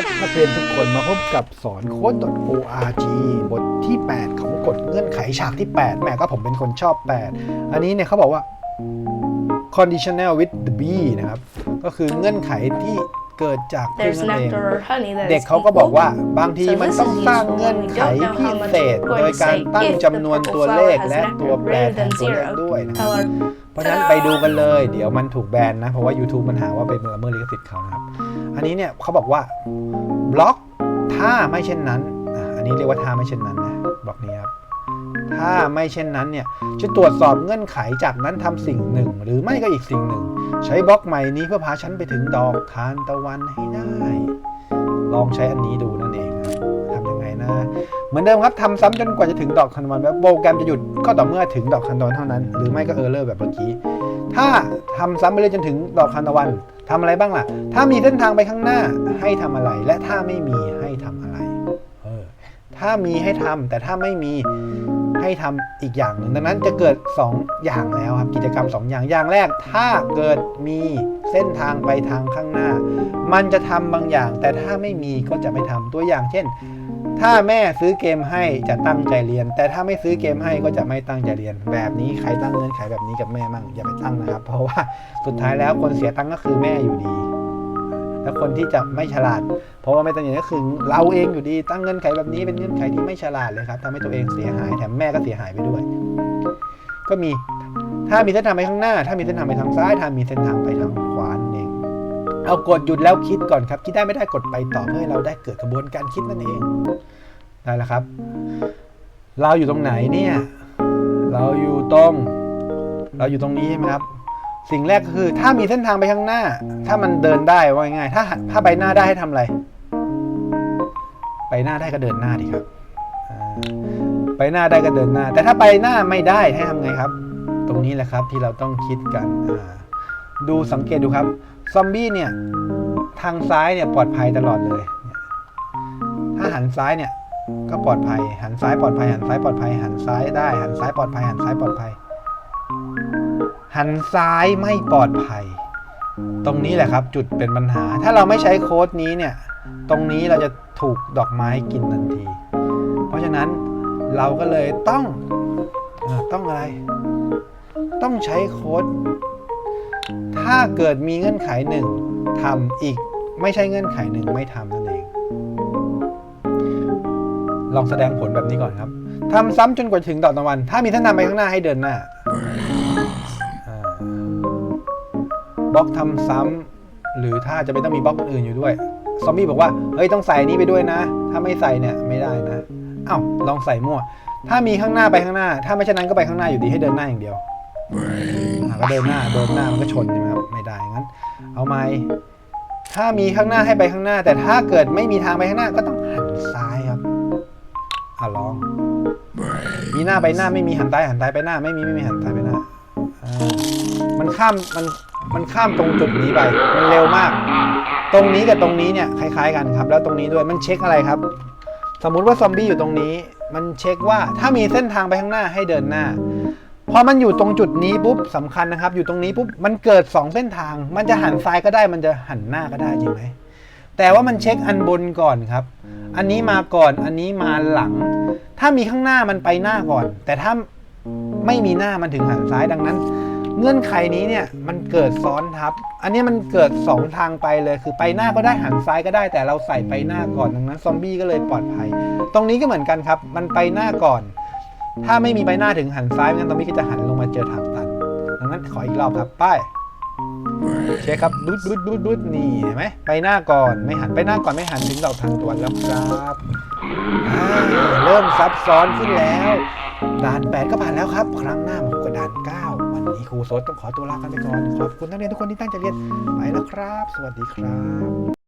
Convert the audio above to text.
ครับนักเรียนทุกคนมาพบกับสอนโค้ด .org บทที่ 8 ของกฎเงื่อนไขฉากที่ 8 แม่ก็ผมเป็นคนชอบ 8 อันนี้เนี่ยเขาบอกว่า conditional with the b นะครับ ก็คือเงื่อนไขที่ เกิดจากพึ่ง There's นั่นเอง nectar or honey that เด็ก is เขาก็บอก equal. ว่าบางที So มัน this ต้อง is สร้าง useful เงื่อน when we ไข don't know พิ how much เศษ we're โดย going to การ say ตั้ง if the จำนวน purple ตัวเลข flower has และ nectar ตัวแปร greater แทน than ตัวเลข zero. ด้วยนะครับ Color เพราะฉะนั้นไปดูกันเลย เดี๋ยวมันถูกแบนนะ เพราะว่า YouTube มันหาว่าเป็นละเมิดลิขสิทธิ์เขานะครับ อันนี้เนี่ยเขาบอกว่าบล็อกถ้าไม่เช่นนั้นอะอันนี้เรียกว่าถ้าไม่เช่นนั้นนะบล็อกนี้ครับ ถ้าไม่เช่นนั้นเนี่ยจะตรวจสอบเงื่อนไขจากนั้นทำสิ่งหนึ่ง หรือไม่ก็อีกสิ่งหนึ่ง ใช้บล็อกใหม่นี้เพื่อพาฉันไปถึงดอกทานตะวันให้ได้ ลองใช้อันนี้ดูนั่นเองทำยังไงนะ เหมือนเดิมครับทำซ้ำจนกว่าจะถึงดอกทานตะวันแบบโปรแกรมจะหยุดก็ต่อเมื่อถึงดอกทานตะวันเท่านั้น หรือไม่ก็เออร์เลอร์แบบเมื่อกี้ถ้าทำซ้ำไปเรื่อยจนถึงดอกทานตะวันทำอะไรบ้างล่ะ ถ้ามีเส้นทางไปข้างหน้าให้ทำอะไร และถ้าไม่มีให้ทำอะไร เออ ถ้ามีให้ทำแต่ถ้าไม่มี ให้ทำอีกอย่างหนึ่งดังนั้นจะเกิด 2 อย่างแล้วครับกิจกรรม 2 อย่างอย่างแรก ถ้าเกิดมีเส้นทางไปทางข้างหน้า มันจะทำบางอย่าง แต่ถ้าไม่มีก็จะไม่ทำตัวอย่าง เช่น ถ้าแม่ซื้อเกมให้จะตั้งใจเรียน แต่ถ้าไม่ซื้อเกมให้ก็จะไม่ตั้งใจเรียน แบบนี้ใครตั้งเงื่อนไขแบบนี้กับแม่มั่งอย่าไปตั้งนะครับ เพราะว่าสุดท้ายแล้วคนเสียตังค์ก็คือแม่อยู่ดี แล้วคนที่จะไม่ฉลาด เพราะว่าไม่ตั้งใจก็คือเราเองอยู่ดีตั้งเงื่อนไขแบบนี้เป็นเงื่อนไขที่ไม่ฉลาดเลยครับทำให้ตัวเองเสียหายแถมแม่ก็เสียหายไปด้วย ก็มีถ้ามีเส้นทางไปข้างหน้า ถ้ามีเส้นทางไปทางซ้าย ถ้ามีเส้นทางไปทางขวานั่นเองเอากดหยุดแล้วคิดก่อนครับคิดได้ไม่ได้กดไปต่อเพื่อให้เราได้เกิดกระบวนการคิดนั่นเองได้แล้วครับ เราอยู่ตรงไหนเนี่ย เราอยู่ตรง เราอยู่ตรงนี้ใช่ไหมครับ สิ่งแรกก็คือถ้ามีเส้นทางไปข้างหน้า ถ้ามันเดินได้ว่าง่ายๆถ้าถ้าไปหน้าได้ให้ทำอะไร ไปหน้าได้ก็เดินหน้าดีครับ ไปหน้าได้ก็เดินหน้า แต่ถ้าไปหน้าไม่ได้ให้ทำไงครับ ตรงนี้แหละครับที่เราต้องคิดกันดูสังเกตดูครับซอมบี้เนี่ยทางซ้ายเนี่ยปลอดภัยตลอดเลย ถ้าหันซ้ายเนี่ยก็ปลอดภัย หันซ้ายปลอดภัย หันซ้ายปลอดภัย หันซ้ายได้ หันซ้ายปลอดภัย หันซ้ายปลอดภัย หันซ้ายไม่ปลอดภัย ตรงนี้แหละครับจุดเป็นปัญหา ถ้าเราไม่ใช้โค้ดนี้เนี่ย ตรงนี้เราจะถูกดอกไม้กินทันที เพราะฉะนั้นเราก็เลยต้องต้องอะไร ต้องใช้โค้ด ถ้าเกิดมีเงื่อนไขหนึ่งทำอีกไม่ใช่เงื่อนไขหนึ่งไม่ทำนั่นเอง ลองแสดงผลแบบนี้ก่อนครับทำซ้ำจนกว่าถึงดอกตะวัน ถ้ามีเส้นทางไปข้างหน้าให้เดินหน้า บล็อกทำซ้ำหรือถ้าจะไม่ต้องมีบล็อกอื่นอยู่ด้วย ซอมบี้บอกว่า เฮ้ยต้องใส่นี้ไปด้วยนะ ถ้าไม่ใส่เนี่ยไม่ได้นะเอ้าลองใส่มั่ว ถ้ามีข้างหน้าไปข้างหน้า ถ้าไม่เช่นนั้นก็ไปข้างหน้าอยู่ดีให้เดินหน้าอย่างเดียวอะก็เดินหน้าเดินหน้ามันก็ชนใช่ไหมครับไม่ได้งั้น เอาไหมถ้ามีข้างหน้าให้ไปข้างหน้า แต่ถ้าเกิดไม่มีทางไปข้างหน้าก็ต้องหันซ้ายครับอะลอง มีหน้าไปหน้าไม่มีหันซ้ายหันซ้ายไปหน้า ไม่มีไม่มีหันซ้ายไปหน้ามันข้ามมัน มันข้ามตรงจุดนี้ไป มันเร็วมาก ตรงนี้กับตรงนี้เนี่ยคล้าย ๆ กันครับ แล้วตรงนี้ด้วยมันเช็คอะไรครับ สมมุติว่าซอมบี้อยู่ตรงนี้ มันเช็คว่าถ้ามีเส้นทางไปข้างหน้าให้เดินหน้าพอมันอยู่ตรงจุดนี้ปุ๊บสำคัญนะครับ อยู่ตรงนี้ปุ๊บมันเกิด 2 เส้นทาง มันจะหันซ้ายก็ได้ มันจะหันหน้าก็ได้จริงไหมแต่ว่ามันเช็คอันบนก่อนครับ อันนี้มาก่อนอันนี้มาหลัง ถ้ามีข้างหน้ามันไปหน้าก่อน แต่ถ้าไม่มีหน้ามันถึงหันซ้ายดังนั้น เงื่อนไขนี้เนี่ยมันเกิดซ้อนทับ อันนี้มันเกิด 2 ทางไปเลย คือไปหน้าก็ได้หันซ้ายก็ได้ แต่เราใส่ไปหน้าก่อนดังนั้นซอมบี้ก็เลยปลอดภัย ตรงนี้ก็เหมือนกันครับ มันไปหน้าก่อน ถ้าไม่มีไปหน้าถึงหันซ้ายไม่งั้นซอมบี้ก็จะหันลงมาเจอทางตัน ดังนั้นขออีกรอบครับไป้ายเช็คครับดุดดุดดุดดุดนี่เห็นไหมไปหน้าก่อนไม่หันไปหน้าก่อนไม่หันถึงดอกทางตะวันแล้วครับเริ่มซับซ้อนขึ้นแล้ว ด่าน 8 ก็ผ่านแล้วครับ ครั้งหน้ามาพบกับด่าน 9 วันนี้ครูโซดต้องขอตัวลากันไปก่อน ขอบคุณนักเรียนทุกคนที่ตั้งใจเรียนไปแล้วครับ สวัสดีครับ